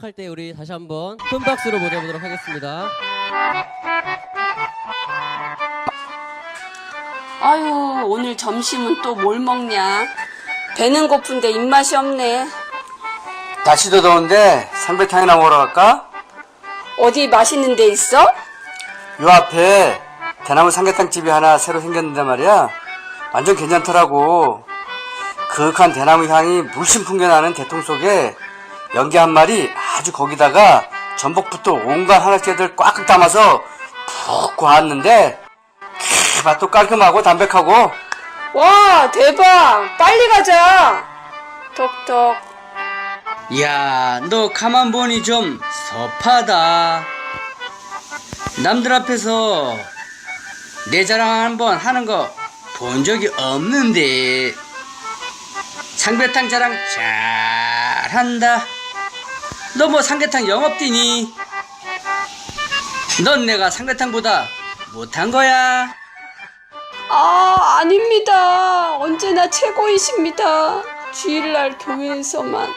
할 때 우리 다시 한번 큰 박수로 모셔보도록 하겠습니다. 아유, 오늘 점심은 또 뭘 먹냐? 배는 고픈데 입맛이 없네. 날씨도 더운데 삼계탕이나 먹으러 갈까? 어디 맛있는 데 있어? 요 앞에 대나무 삼계탕 집이 하나 새로 생겼는데 말이야. 완전 괜찮더라고. 그윽한 대나무 향이 물씬 풍겨나는 대통 속에 연기 한 마리 아주 거기다가 전복부터 온갖 한약재들 꽉꽉 담아서 푹 구웠는데 크, 맛도 깔끔하고 담백하고 와, 대박! 빨리 가자! 톡톡. 야, 너 가만 보니 좀 섭하다. 남들 앞에서 내 자랑 한번 하는 거 본 적이 없는데. 삼계탕 자랑 잘한다. 너 뭐 삼계탕 영업 뛰니? 넌 내가 삼계탕보다 못한 거야. 아, 아닙니다. 언제나 최고이십니다. 주일날 교회에서만